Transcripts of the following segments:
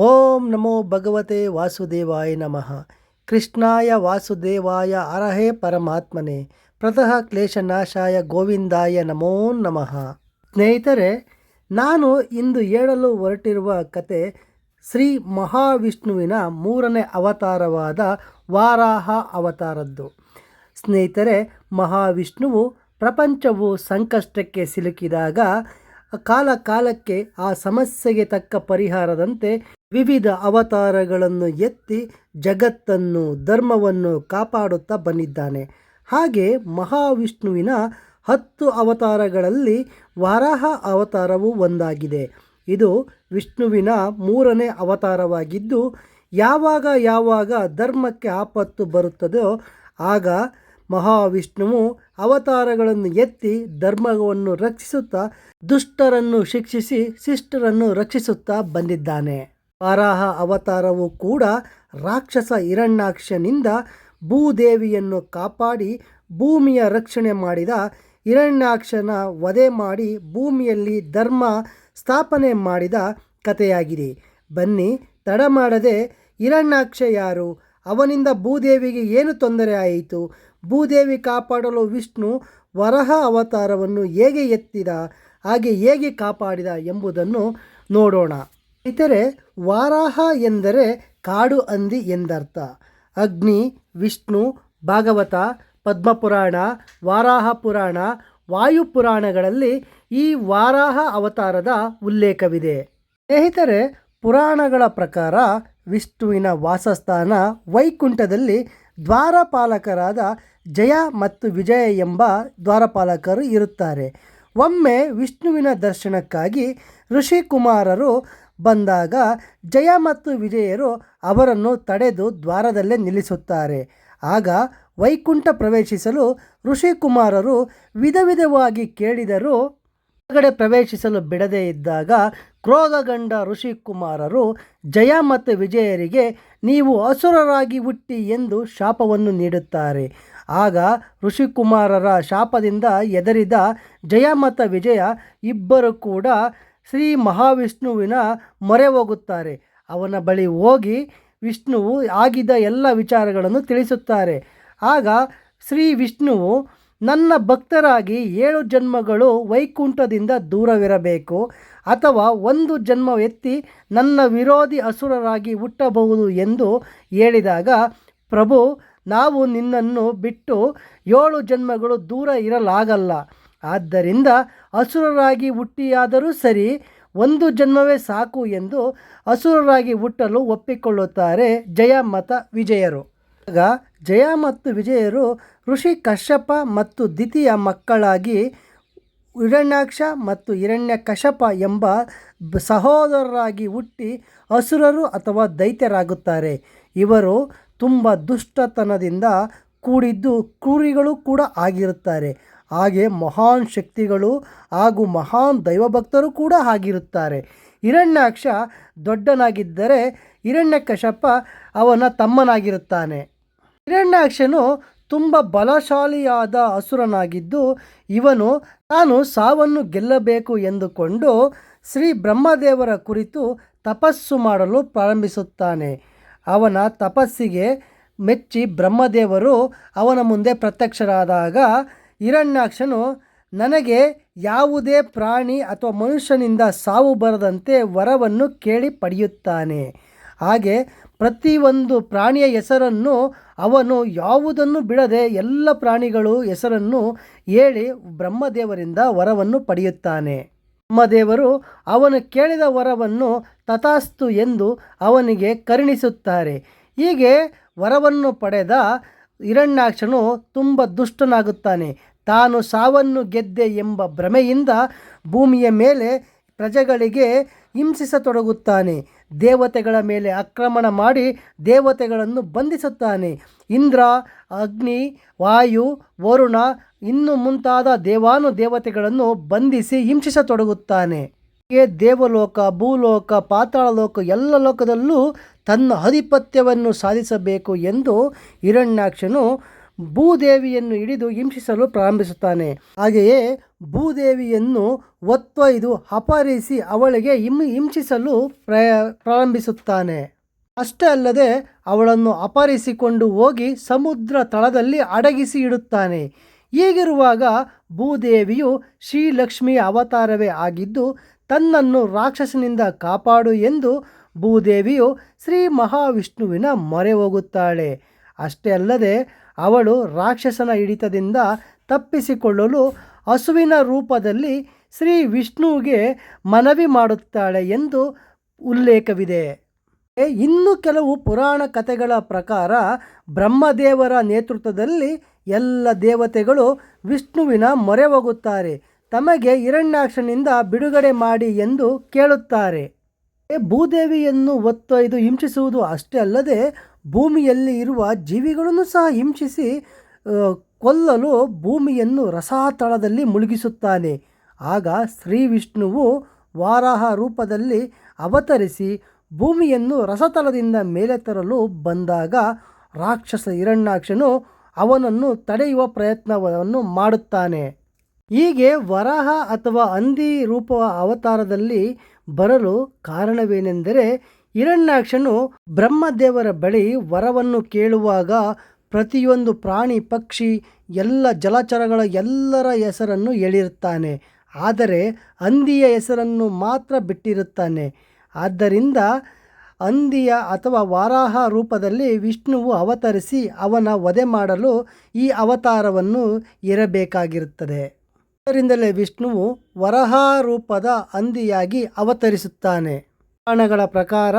ಓಂ ನಮೋ ಭಗವತೆ ವಾಸುದೇವಾಯ ನಮಃ. ಕೃಷ್ಣಾಯ ವಾಸುದೇವಾಯ ಅರಹೇ ಪರಮಾತ್ಮನೆ. ಪ್ರತಃ ಕ್ಲೇಶನಾಶಾಯ ಗೋವಿಂದಾಯ ನಮೋ ನಮಃ. ಸ್ನೇಹಿತರೆ, ನಾನು ಇಂದು ಹೇಳಲು ಹೊರಟಿರುವ ಕತೆ ಶ್ರೀ ಮಹಾವಿಷ್ಣುವಿನ ಮೂರನೇ ಅವತಾರವಾದ ವಾರಾಹ ಅವತಾರದ್ದು. ಸ್ನೇಹಿತರೆ, ಮಹಾವಿಷ್ಣುವು ಪ್ರಪಂಚವು ಸಂಕಷ್ಟಕ್ಕೆ ಸಿಲುಕಿದಾಗ ಕಾಲ ಕಾಲಕ್ಕೆ ಆ ಸಮಸ್ಯೆಗೆ ತಕ್ಕ ಪರಿಹಾರದಂತೆ ವಿವಿಧ ಅವತಾರಗಳನ್ನು ಎತ್ತಿ ಜಗತ್ತನ್ನು, ಧರ್ಮವನ್ನು ಕಾಪಾಡುತ್ತಾ ಬಂದಿದ್ದಾನೆ. ಹಾಗೆ ಮಹಾವಿಷ್ಣುವಿನ ಹತ್ತು ಅವತಾರಗಳಲ್ಲಿ ವಾರಾಹ ಅವತಾರವು ಒಂದಾಗಿದೆ. ಇದು ವಿಷ್ಣುವಿನ ಮೂರನೇ ಅವತಾರವಾಗಿದ್ದು, ಯಾವಾಗ ಯಾವಾಗ ಧರ್ಮಕ್ಕೆ ಆಪತ್ತು ಬರುತ್ತದೋ ಆಗ ಮಹಾವಿಷ್ಣುವು ಅವತಾರಗಳನ್ನು ಎತ್ತಿ ಧರ್ಮವನ್ನು ರಕ್ಷಿಸುತ್ತಾ, ದುಷ್ಟರನ್ನು ಶಿಕ್ಷಿಸಿ, ಶಿಷ್ಟರನ್ನು ರಕ್ಷಿಸುತ್ತಾ ಬಂದಿದ್ದಾನೆ. ವಾರಾಹ ಅವತಾರವು ಕೂಡ ರಾಕ್ಷಸ ಹಿರಣ್ಯಾಕ್ಷನಿಂದ ಭೂದೇವಿಯನ್ನು ಕಾಪಾಡಿ ಭೂಮಿಯ ರಕ್ಷಣೆ ಮಾಡಿದ ಹಿರಣ್ಯಾಕ್ಷನ ವಧೆ ಮಾಡಿ ಭೂಮಿಯಲ್ಲಿ ಧರ್ಮ ಸ್ಥಾಪನೆ ಮಾಡಿದ ಕಥೆಯಾಗಿದೆ. ಬನ್ನಿ, ತಡ ಮಾಡದೆ ಹಿರಣ್ಯಾಕ್ಷ ಯಾರು? ಅವನಿಂದ ಭೂದೇವಿಗೆ ಏನು ತೊಂದರೆ ಆಯಿತು? ಭೂದೇವಿ ಕಾಪಾಡಲು ವಿಷ್ಣು ವರಹ ಅವತಾರವನ್ನು ಹೇಗೆ ಎತ್ತಿದ? ಹಾಗೆ ಹೇಗೆ ಕಾಪಾಡಿದ ಎಂಬುದನ್ನು ನೋಡೋಣ. ಇತರೆ ವಾರಾಹ ಎಂದರೆ ಕಾಡು ಹಂದಿ ಎಂದರ್ಥ. ಅಗ್ನಿ, ವಿಷ್ಣು, ಭಾಗವತ, ಪದ್ಮಪುರಾಣ, ವಾರಾಹ ಪುರಾಣ ವಾಯುಪುರಾಣಗಳಲ್ಲಿ ಈ ವಾರಾಹ ಅವತಾರದ ಉಲ್ಲೇಖವಿದೆ. ಸ್ನೇಹಿತರೆ, ಪುರಾಣಗಳ ಪ್ರಕಾರ ವಿಷ್ಣುವಿನ ವಾಸಸ್ಥಾನ ವೈಕುಂಠದಲ್ಲಿ ದ್ವಾರಪಾಲಕರಾದ ಜಯ ಮತ್ತು ವಿಜಯ ಎಂಬ ದ್ವಾರಪಾಲಕರು ಇರುತ್ತಾರೆ. ಒಮ್ಮೆ ವಿಷ್ಣುವಿನ ದರ್ಶನಕ್ಕಾಗಿ ಋಷಿಕುಮಾರರು ಬಂದಾಗ ಜಯ ಮತ್ತು ವಿಜಯರು ಅವರನ್ನು ತಡೆದು ದ್ವಾರದಲ್ಲೇ ನಿಲ್ಲಿಸುತ್ತಾರೆ. ಆಗ ವೈಕುಂಠ ಪ್ರವೇಶಿಸಲು ಋಷಿಕುಮಾರರು ವಿಧ ವಿಧವಾಗಿ ಕೇಳಿದರೂ ಒಳಗಡೆ ಪ್ರವೇಶಿಸಲು ಬಿಡದೇ ಇದ್ದಾಗ ಕ್ರೋಧಗಂಡ ಋಷಿಕುಮಾರರು ಜಯ ಮತ್ತು ವಿಜಯರಿಗೆ ನೀವು ಅಸುರರಾಗಿ ಹುಟ್ಟಿ ಎಂದು ಶಾಪವನ್ನು ನೀಡುತ್ತಾರೆ. ಆಗ ಋಷಿಕುಮಾರರ ಶಾಪದಿಂದ ಎದರಿದ ಜಯ ಮತ್ತು ವಿಜಯ ಇಬ್ಬರು ಕೂಡ ಶ್ರೀ ಮಹಾವಿಷ್ಣುವಿನ ಮೊರೆ ಹೋಗುತ್ತಾರೆ ಅವನ ಬಳಿ ಹೋಗಿ ವಿಷ್ಣುವು ಆಗಿದ ಎಲ್ಲ ವಿಚಾರಗಳನ್ನು ತಿಳಿಸುತ್ತಾರೆ. ಆಗ ಶ್ರೀ ವಿಷ್ಣುವು, ನನ್ನ ಭಕ್ತರಾಗಿ ಏಳು ಜನ್ಮಗಳು ವೈಕುಂಠದಿಂದ ದೂರವಿರಬೇಕು, ಅಥವಾ ಒಂದು ಜನ್ಮ ಎತ್ತಿ ನನ್ನ ವಿರೋಧಿ ಅಸುರರಾಗಿ ಹುಟ್ಟಬಹುದು ಎಂದು ಹೇಳಿದಾಗ, ಪ್ರಭು, ನಾವು ನಿನ್ನನ್ನು ಬಿಟ್ಟು ಏಳು ಜನ್ಮಗಳು ದೂರ ಇರಲಾಗಲ್ಲ. ಆದ್ದರಿಂದ ಅಸುರರಾಗಿ ಹುಟ್ಟಿಯಾದರೂ ಸರಿ ಒಂದು ಜನ್ಮವೇ ಸಾಕು ಎಂದು ಅಸುರರಾಗಿ ಹುಟ್ಟಲು ಒಪ್ಪಿಕೊಳ್ಳುತ್ತಾರೆ ಜಯ ಮತ ವಿಜಯರು. ಆಗ ಜಯ ಮತ್ತು ವಿಜಯರು ಋಷಿ ಕಶ್ಯಪ ಮತ್ತು ದ್ವಿತೀಯ ಮಕ್ಕಳಾಗಿ ಹಿರಣ್ಯಾಕ್ಷ ಮತ್ತು ಹಿರಣ್ಯ ಕಶಪ ಎಂಬ ಸಹೋದರರಾಗಿ ಹುಟ್ಟಿ ಅಸುರರು ಅಥವಾ ದೈತ್ಯರಾಗುತ್ತಾರೆ. ಇವರು ತುಂಬ ದುಷ್ಟತನದಿಂದ ಕೂಡಿದ್ದು ಕ್ರೂರಿಗಳು ಕೂಡ ಆಗಿರುತ್ತಾರೆ. ಹಾಗೆ ಮಹಾನ್ ಶಕ್ತಿಗಳು ಹಾಗೂ ಮಹಾನ್ ದೈವಭಕ್ತರು ಕೂಡ ಆಗಿರುತ್ತಾರೆ ಹಿರಣ್ಯಾಕ್ಷ ದೊಡ್ಡನಾಗಿದ್ದರೆ ಹಿರಣ್ಯಕಶಪ್ಪ ಅವನ ತಮ್ಮನಾಗಿರುತ್ತಾನೆ. ಹಿರಣ್ಯಾಕ್ಷನು ತುಂಬ ಬಲಶಾಲಿಯಾದ ಅಸುರನಾಗಿದ್ದು ಇವನು ತಾನು ಸಾವನ್ನು ಗೆಲ್ಲಬೇಕು ಎಂದುಕೊಂಡು ಶ್ರೀ ಬ್ರಹ್ಮದೇವರ ಕುರಿತು ತಪಸ್ಸು ಮಾಡಲು ಪ್ರಾರಂಭಿಸುತ್ತಾನೆ. ಅವನ ತಪಸ್ಸಿಗೆ ಮೆಚ್ಚಿ ಬ್ರಹ್ಮದೇವರು ಅವನ ಮುಂದೆ ಪ್ರತ್ಯಕ್ಷರಾದಾಗ ಹಿರಣ್ಯಾಕ್ಷನು ನನಗೆ ಯಾವುದೇ ಪ್ರಾಣಿ ಅಥವಾ ಮನುಷ್ಯನಿಂದ ಸಾವು ಬರದಂತೆ ವರವನ್ನು ಕೇಳಿ ಪಡೆಯುತ್ತಾನೆ. ಹಾಗೆ ಪ್ರತಿಯೊಂದು ಪ್ರಾಣಿಯ ಹೆಸರನ್ನು ಅವನು ಯಾವುದನ್ನು ಬಿಡದೆ ಎಲ್ಲ ಪ್ರಾಣಿಗಳು ಹೆಸರನ್ನು ಹೇಳಿ ಬ್ರಹ್ಮದೇವರಿಂದ ವರವನ್ನು ಪಡೆಯುತ್ತಾನೆ. ಬ್ರಹ್ಮದೇವರು ಅವನು ಕೇಳಿದ ವರವನ್ನು ತಥಾಸ್ತು ಎಂದು ಅವನಿಗೆ ಕರುಣಿಸುತ್ತಾರೆ. ಹೀಗೆ ವರವನ್ನು ಪಡೆದ ಹಿರಣ್ಯಾಕ್ಷನು ತುಂಬ ದುಷ್ಟನಾಗುತ್ತಾನೆ. ತಾನು ಸಾವನ್ನು ಗೆದ್ದೆ ಎಂಬ ಭ್ರಮೆಯಿಂದ ಭೂಮಿಯ ಮೇಲೆ ಪ್ರಜೆಗಳಿಗೆ ಹಿಂಸಿಸತೊಡಗುತ್ತಾನೆ. ದೇವತೆಗಳ ಮೇಲೆ ಆಕ್ರಮಣ ಮಾಡಿ ದೇವತೆಗಳನ್ನು ಬಂಧಿಸುತ್ತಾನೆ. ಇಂದ್ರ, ಅಗ್ನಿ, ವಾಯು, ವರುಣ ಇನ್ನು ಮುಂತಾದ ದೇವಾನು ದೇವತೆಗಳನ್ನು ಬಂಧಿಸಿ ಹಿಂಸಿಸತೊಡಗುತ್ತಾನೆ. ದೇವಲೋಕ, ಭೂಲೋಕ, ಪಾತಾಳಲೋಕ ಎಲ್ಲ ಲೋಕದಲ್ಲೂ ತನ್ನ ಆಧಿಪತ್ಯವನ್ನು ಸಾಧಿಸಬೇಕು ಎಂದು ಹಿರಣ್ಯಾಕ್ಷನು ಭೂದೇವಿಯನ್ನು ಹಿಡಿದು ಹಿಂಸಿಸಲು ಪ್ರಾರಂಭಿಸುತ್ತಾನೆ. ಹಾಗೆಯೇ ಭೂದೇವಿಯನ್ನು ಒತ್ತೊಯ್ದು ಅಪಹರಿಸಿ ಅವಳಿಗೆ ಹಿಂ ಹಿಂಸಿಸಲು ಪ್ರಯ, ಪ್ರಾರಂಭಿಸುತ್ತಾನೆ. ಅಷ್ಟೇ ಅಲ್ಲದೆ ಅವಳನ್ನು ಅಪಹರಿಸಿಕೊಂಡು ಹೋಗಿ ಸಮುದ್ರ ತಳದಲ್ಲಿ ಅಡಗಿಸಿ ಇಡುತ್ತಾನೆ. ಹೀಗಿರುವಾಗ ಭೂದೇವಿಯು ಶ್ರೀಲಕ್ಷ್ಮಿಯ ಅವತಾರವೇ ಆಗಿದ್ದು ತನ್ನನ್ನು ರಾಕ್ಷಸನಿಂದ ಕಾಪಾಡು ಎಂದು ಭೂದೇವಿಯು ಶ್ರೀ ಮಹಾವಿಷ್ಣುವಿನ ಮೊರೆ ಹೋಗುತ್ತಾಳೆ. ಅಷ್ಟೇ ಅಲ್ಲದೆ ಅವಳು ರಾಕ್ಷಸನ ಹಿಡಿತದಿಂದ ತಪ್ಪಿಸಿಕೊಳ್ಳಲು ಹಸುವಿನ ರೂಪದಲ್ಲಿ ಶ್ರೀ ವಿಷ್ಣುವಿಗೆ ಮನವಿ ಮಾಡುತ್ತಾಳೆ ಎಂದು ಉಲ್ಲೇಖವಿದೆ. ಇನ್ನು ಕೆಲವು ಪುರಾಣ ಕಥೆಗಳ ಪ್ರಕಾರ ಬ್ರಹ್ಮದೇವರ ನೇತೃತ್ವದಲ್ಲಿ ಎಲ್ಲ ದೇವತೆಗಳು ವಿಷ್ಣುವಿನ ಮೊರೆ ಹೋಗುತ್ತಾರೆ. ತಮಗೆ ಹಿರಣ್ಯಾಕ್ಷನಿಂದ ಬಿಡುಗಡೆ ಮಾಡಿ ಎಂದು ಕೇಳುತ್ತಾರೆ. ಭೂದೇವಿಯನ್ನು ಒತ್ತೊಯ್ದು ಹಿಂಸಿಸುವುದು ಅಷ್ಟೇ ಅಲ್ಲದೆ ಭೂಮಿಯಲ್ಲಿ ಇರುವ ಜೀವಿಗಳನ್ನು ಸಹ ಹಿಂಸಿಸಿ ಕೊಲ್ಲಲು ಭೂಮಿಯನ್ನು ರಸಾತಳದಲ್ಲಿ ಮುಳುಗಿಸುತ್ತಾನೆ. ಆಗ ಶ್ರೀ ವಿಷ್ಣುವು ವಾರಾಹ ರೂಪದಲ್ಲಿ ಅವತರಿಸಿ ಭೂಮಿಯನ್ನು ರಸತಲದಿಂದ ಮೇಲೆ ತರಲು ಬಂದಾಗ ರಾಕ್ಷಸ ಹಿರಣ್ಯಾಕ್ಷನು ಅವನನ್ನು ತಡೆಯುವ ಪ್ರಯತ್ನವನ್ನು ಮಾಡುತ್ತಾನೆ. ಹೀಗೆ ವರಾಹ ಅಥವಾ ಅಂದಿ ರೂಪ ಅವತಾರದಲ್ಲಿ ಬರಲು ಕಾರಣವೇನೆಂದರೆ ಹಿರಣ್ಯಾಕ್ಷನು ಬ್ರಹ್ಮದೇವರ ಬಳಿ ವರವನ್ನು ಕೇಳುವಾಗ ಪ್ರತಿಯೊಂದು ಪ್ರಾಣಿ, ಪಕ್ಷಿ, ಎಲ್ಲ ಜಲಚರಗಳ ಎಲ್ಲರ ಹೆಸರನ್ನು ಹೇಳಿರುತ್ತಾನೆ. ಆದರೆ ಅಂದಿಯ ಹೆಸರನ್ನು ಮಾತ್ರ ಬಿಟ್ಟಿರುತ್ತಾನೆ. ಆದ್ದರಿಂದ ಅಂದಿಯ ಅಥವಾ ವಾರಾಹ ರೂಪದಲ್ಲಿ ವಿಷ್ಣುವು ಅವತರಿಸಿ ಅವನ ವಧೆ ಮಾಡಲು ಈ ಅವತಾರವನ್ನು ಇರಬೇಕಾಗಿರುತ್ತದೆ. ಅದರಿಂದಲೇ ವಿಷ್ಣುವು ವರಹ ರೂಪದ ಹಂದಿಯಾಗಿ ಅವತರಿಸುತ್ತಾನೆ. ಪುರಾಣಗಳ ಪ್ರಕಾರ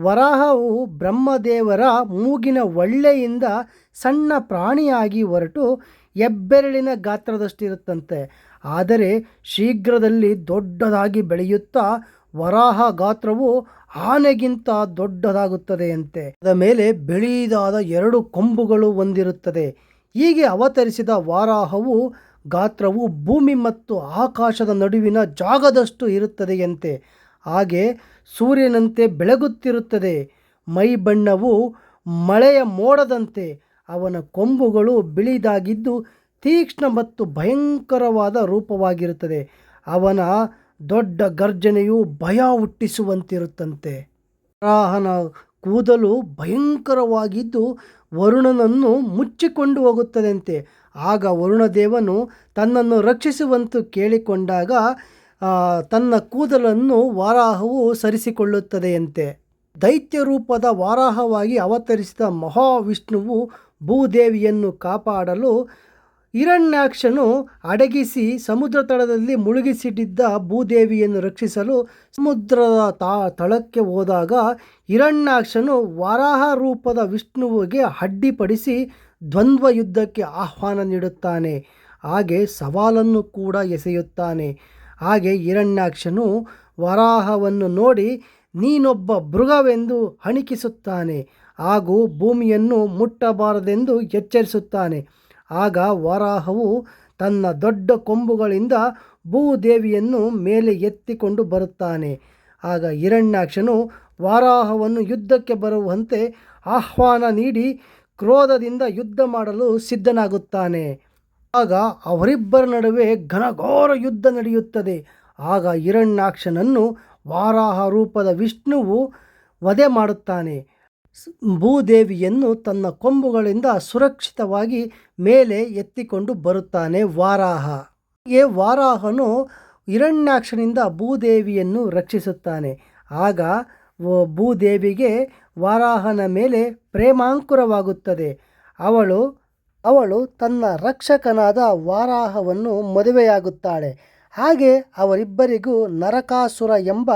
ವರಾಹವು ಬ್ರಹ್ಮದೇವರ ಮೂಗಿನ ಒಳ್ಳೆಯಿಂದ ಸಣ್ಣ ಪ್ರಾಣಿಯಾಗಿ ಹೊರಟು ಹೆಬ್ಬೆರಳಿನ ಗಾತ್ರದಷ್ಟಿರುತ್ತಂತೆ. ಆದರೆ ಶೀಘ್ರದಲ್ಲಿ ದೊಡ್ಡದಾಗಿ ಬೆಳೆಯುತ್ತಾ ವರಾಹ ಗಾತ್ರವು ಆನೆಗಿಂತ ದೊಡ್ಡದಾಗುತ್ತದೆಯಂತೆ. ಅದ ಮೇಲೆ ಬಿಳಿದಾದ ಎರಡು ಕೊಂಬುಗಳು ಹೊಂದಿರುತ್ತದೆ. ಹೀಗೆ ಅವತರಿಸಿದ ವಾರಾಹವು ಗಾತ್ರವು ಭೂಮಿ ಮತ್ತು ಆಕಾಶದ ನಡುವಿನ ಜಾಗದಷ್ಟು ಇರುತ್ತದೆಯಂತೆ. ಹಾಗೆ ಸೂರ್ಯನಂತೆ ಬೆಳಗುತ್ತಿರುತ್ತದೆ. ಮೈ ಬಣ್ಣವು ಮಳೆಯ ಮೋಡದಂತೆ. ಅವನ ಕೊಂಬುಗಳು ಬಿಳಿದಾಗಿದ್ದು ತೀಕ್ಷ್ಣ ಮತ್ತು ಭಯಂಕರವಾದ ರೂಪವಾಗಿರುತ್ತದೆ. ಅವನ ದೊಡ್ಡ ಗರ್ಜನೆಯು ಭಯ ಹುಟ್ಟಿಸುವಂತಿರುತ್ತಂತೆ. ವರಾಹನ ಕೂದಲು ಭಯಂಕರವಾಗಿದ್ದು ವರುಣನನ್ನು ಮುಚ್ಚಿಕೊಂಡು ಹೋಗುತ್ತದಂತೆ. ಆಗ ವರುಣದೇವನು ತನ್ನನ್ನು ರಕ್ಷಿಸುವಂತೂ ಕೇಳಿಕೊಂಡಾಗ ತನ್ನ ಕೂದಲನ್ನು ವಾರಾಹವು ಸರಿಸಿಕೊಳ್ಳುತ್ತದೆಯಂತೆ. ದೈತ್ಯ ರೂಪದ ವಾರಾಹವಾಗಿ ಅವತರಿಸಿದ ಮಹಾವಿಷ್ಣುವು ಭೂದೇವಿಯನ್ನು ಕಾಪಾಡಲು ಹಿರಣ್ಯಾಕ್ಷನು ಅಡಗಿಸಿ ಸಮುದ್ರ ತಳದಲ್ಲಿ ಮುಳುಗಿಸಿಟ್ಟಿದ್ದ ಭೂದೇವಿಯನ್ನು ರಕ್ಷಿಸಲು ಸಮುದ್ರದ ತಾ, ತಳಕ್ಕೆ ಹೋದಾಗ ಹಿರಣ್ಯಾಕ್ಷನು ವಾರಾಹ ರೂಪದ ವಿಷ್ಣುವಿಗೆ ಅಡ್ಡಿಪಡಿಸಿ ದ್ವಂದ್ವ ಯುದ್ಧಕ್ಕೆ ಆಹ್ವಾನ ನೀಡುತ್ತಾನೆ. ಹಾಗೆ ಸವಾಲನ್ನು ಕೂಡ ಎಸೆಯುತ್ತಾನೆ. ಹಾಗೆ ಹಿರಣ್ಯಾಕ್ಷನು ವರಾಹವನ್ನು ನೋಡಿ, ನೀನೊಬ್ಬ ಮೃಗವೆಂದು ಹಣಿಕಿಸುತ್ತಾನೆ. ಹಾಗೂ ಭೂಮಿಯನ್ನು ಮುಟ್ಟಬಾರದೆಂದು ಎಚ್ಚರಿಸುತ್ತಾನೆ. ಆಗ ವರಾಹವು ತನ್ನ ದೊಡ್ಡ ಕೊಂಬುಗಳಿಂದ ಭೂದೇವಿಯನ್ನು ಮೇಲೆ ಎತ್ತಿಕೊಂಡು ಬರುತ್ತಾನೆ. ಆಗ ಹಿರಣ್ಯಾಕ್ಷನು ವಾರಾಹವನ್ನು ಯುದ್ಧಕ್ಕೆ ಬರುವಂತೆ ಆಹ್ವಾನ ನೀಡಿ ಕ್ರೋಧದಿಂದ ಯುದ್ಧ ಮಾಡಲು ಸಿದ್ಧನಾಗುತ್ತಾನೆ. ಆಗ ಅವರಿಬ್ಬರ ನಡುವೆ ಘನಘೋರ ಯುದ್ಧ ನಡೆಯುತ್ತದೆ. ಆಗ ಹಿರಣ್ಯಾಕ್ಷನನ್ನು ವಾರಾಹ ರೂಪದ ವಿಷ್ಣುವು ವಧೆ ಮಾಡುತ್ತಾನೆ. ಭೂದೇವಿಯನ್ನು ತನ್ನ ಕೊಂಬುಗಳಿಂದ ಸುರಕ್ಷಿತವಾಗಿ ಮೇಲೆ ಎತ್ತಿಕೊಂಡು ಬರುತ್ತಾನೆ ವಾರಾಹ. ಹೀಗೆ ವಾರಾಹನು ಹಿರಣ್ಯಾಕ್ಷನಿಂದ ಭೂದೇವಿಯನ್ನು ರಕ್ಷಿಸುತ್ತಾನೆ. ಆಗ ಭೂದೇವಿಗೆ ವಾರಾಹನ ಮೇಲೆ ಪ್ರೇಮಾಂಕುರವಾಗುತ್ತದೆ. ಅವಳು ಅವಳು ತನ್ನ ರಕ್ಷಕನಾದ ವಾರಾಹವನ್ನು ಮದುವೆಯಾಗುತ್ತಾಳೆ. ಹಾಗೆ ಅವರಿಬ್ಬರಿಗೂ ನರಕಾಸುರ ಎಂಬ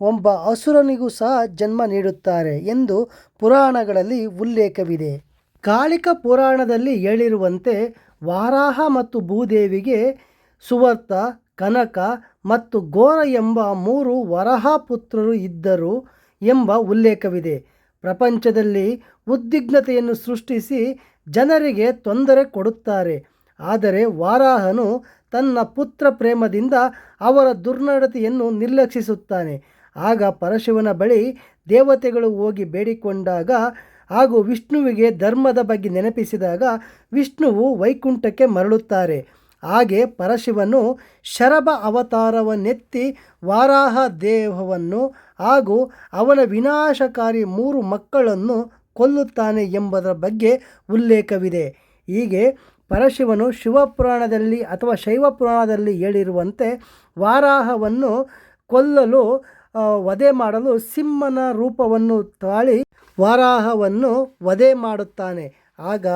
ಒಬ್ಬ ಅಸುರನಿಗೂ ಸಹ ಜನ್ಮ ನೀಡುತ್ತಾರೆ ಎಂದು ಪುರಾಣಗಳಲ್ಲಿ ಉಲ್ಲೇಖವಿದೆ. ಕಾಳಿಕ ಪುರಾಣದಲ್ಲಿ ಹೇಳಿರುವಂತೆ ವಾರಾಹ ಮತ್ತು ಭೂದೇವಿಗೆ ಸುವರ್ತ, ಕನಕ ಮತ್ತು ಘೋರ ಎಂಬ ಮೂರು ವರಹ ಪುತ್ರರು ಇದ್ದರು ಎಂಬ ಉಲ್ಲೇಖವಿದೆ. ಪ್ರಪಂಚದಲ್ಲಿ ಉದ್ವಿಗ್ನತೆಯನ್ನು ಸೃಷ್ಟಿಸಿ ಜನರಿಗೆ ತೊಂದರೆ ಕೊಡುತ್ತಾರೆ. ಆದರೆ ವಾರಾಹನು ತನ್ನ ಪುತ್ರ ಪ್ರೇಮದಿಂದ ಅವರ ದುರ್ನಡತೆಯನ್ನು ನಿರ್ಲಕ್ಷಿಸುತ್ತಾನೆ. ಆಗ ಪರಶಿವನ ಬಳಿ ದೇವತೆಗಳು ಹೋಗಿ ಬೇಡಿಕೊಂಡಾಗ ಹಾಗೂ ವಿಷ್ಣುವಿಗೆ ಧರ್ಮದ ಬಗ್ಗೆ ನೆನಪಿಸಿದಾಗ ವಿಷ್ಣುವು ವೈಕುಂಠಕ್ಕೆ ಮರಳುತ್ತಾರೆ. ಹಾಗೆ ಪರಶಿವನು ಶರಭ ಅವತಾರವನ್ನೆತ್ತಿ ವಾರಾಹ ದೇಹವನ್ನು ಹಾಗೂ ಅವನ ವಿನಾಶಕಾರಿ ಮೂರು ಮಕ್ಕಳನ್ನು ಕೊಲ್ಲುತ್ತಾನೆ ಎಂಬುದರ ಬಗ್ಗೆ ಉಲ್ಲೇಖವಿದೆ. ಹೀಗೆ ಪರಶಿವನು ಶಿವಪುರಾಣದಲ್ಲಿ ಅಥವಾ ಶೈವ ಪುರಾಣದಲ್ಲಿ ಹೇಳಿರುವಂತೆ ವಾರಾಹವನ್ನು ಕೊಲ್ಲಲು ವಧೆ ಮಾಡಲು ಸಿಂಹನ ರೂಪವನ್ನು ತಾಳಿ ವಾರಾಹವನ್ನು ವಧೆ ಮಾಡುತ್ತಾನೆ. ಆಗ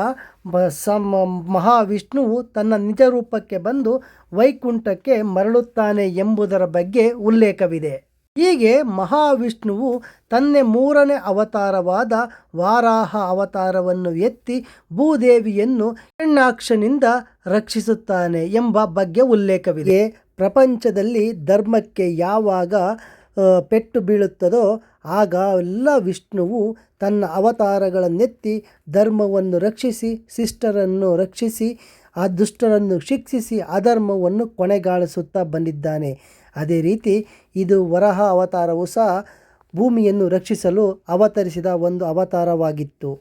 ಬ- ಸಮ ಮಹಾವಿಷ್ಣುವು ತನ್ನ ನಿಜ ರೂಪಕ್ಕೆ ಬಂದು ವೈಕುಂಠಕ್ಕೆ ಮರಳುತ್ತಾನೆ ಎಂಬುದರ ಬಗ್ಗೆ ಉಲ್ಲೇಖವಿದೆ. ಹೀಗೆ ಮಹಾವಿಷ್ಣುವು ತನ್ನೆ ಮೂರನೇ ಅವತಾರವಾದ ವಾರಾಹ ಅವತಾರವನ್ನು ಎತ್ತಿ ಭೂದೇವಿಯನ್ನು ಹೆಣ್ಣಾಕ್ಷನಿಂದ ರಕ್ಷಿಸುತ್ತಾನೆ ಎಂಬ ಬಗ್ಗೆ ಉಲ್ಲೇಖವಿದೆ. ಪ್ರಪಂಚದಲ್ಲಿ ಧರ್ಮಕ್ಕೆ ಯಾವಾಗ ಪೆಟ್ಟು ಬೀಳುತ್ತದೋ ಆಗ ಎಲ್ಲ ವಿಷ್ಣುವು ತನ್ನ ಅವತಾರಗಳನ್ನೆತ್ತಿ ಧರ್ಮವನ್ನು ರಕ್ಷಿಸಿ, ಶಿಷ್ಟರನ್ನು ರಕ್ಷಿಸಿ ಆ ದುಷ್ಟರನ್ನು ಶಿಕ್ಷಿಸಿ ಅಧರ್ಮವನ್ನು ಕೊನೆಗಾಣಿಸುತ್ತಾ ಬಂದಿದ್ದಾನೆ. ಅದೇ ರೀತಿ ಇದು ವರಹ ಅವತಾರವು ಸಹ ಭೂಮಿಯನ್ನು ರಕ್ಷಿಸಲು ಅವತರಿಸಿದ ಒಂದು ಅವತಾರವಾಗಿತ್ತು.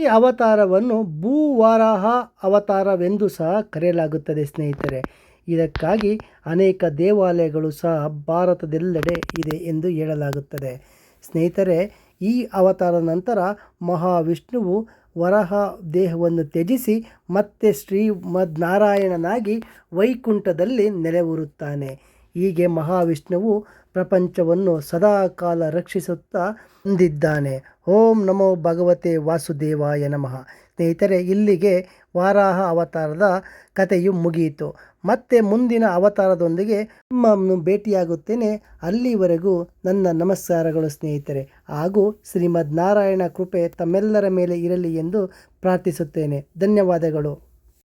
ಈ ಅವತಾರವನ್ನು ಭೂವಾರಾಹ ಅವತಾರವೆಂದು ಸಹ ಕರೆಯಲಾಗುತ್ತದೆ ಸ್ನೇಹಿತರೆ. ಇದಕ್ಕಾಗಿ ಅನೇಕ ದೇವಾಲಯಗಳು ಸಹ ಭಾರತದೆಲ್ಲೆಡೆ ಇದೆ ಎಂದು ಹೇಳಲಾಗುತ್ತದೆ. ಸ್ನೇಹಿತರೆ ಈ ಅವತಾರದ ನಂತರ ಮಹಾವಿಷ್ಣುವು ವರಹ ದೇಹವನ್ನು ತ್ಯಜಿಸಿ ಮತ್ತೆ ಶ್ರೀಮದ್ನಾರಾಯಣನಾಗಿ ವೈಕುಂಠದಲ್ಲಿ ನೆಲೆಯೂರುತ್ತಾನೆ. ಹೀಗೆ ಮಹಾವಿಷ್ಣುವು ಪ್ರಪಂಚವನ್ನು ಸದಾಕಾಲ ರಕ್ಷಿಸುತ್ತಾ ಬಂದಿದ್ದಾನೆ. ಓಂ ನಮೋ ಭಗವತೆ ವಾಸುದೇವಾಯ ನಮಃ. ಸ್ನೇಹಿತರೆ, ಇಲ್ಲಿಗೆ ವಾರಾಹ ಅವತಾರದ ಕಥೆಯು ಮುಗಿಯಿತು. ಮತ್ತೆ ಮುಂದಿನ ಅವತಾರದೊಂದಿಗೆ ನಿಮ್ಮನ್ನು ಭೇಟಿಯಾಗುತ್ತೇನೆ. ಅಲ್ಲಿವರೆಗೂ ನನ್ನ ನಮಸ್ಕಾರಗಳು ಸ್ನೇಹಿತರೆ. ಹಾಗೂ ಶ್ರೀಮದ್ ನಾರಾಯಣ ಕೃಪೆ ತಮ್ಮೆಲ್ಲರ ಮೇಲೆ ಇರಲಿ ಎಂದು ಪ್ರಾರ್ಥಿಸುತ್ತೇನೆ. ಧನ್ಯವಾದಗಳು.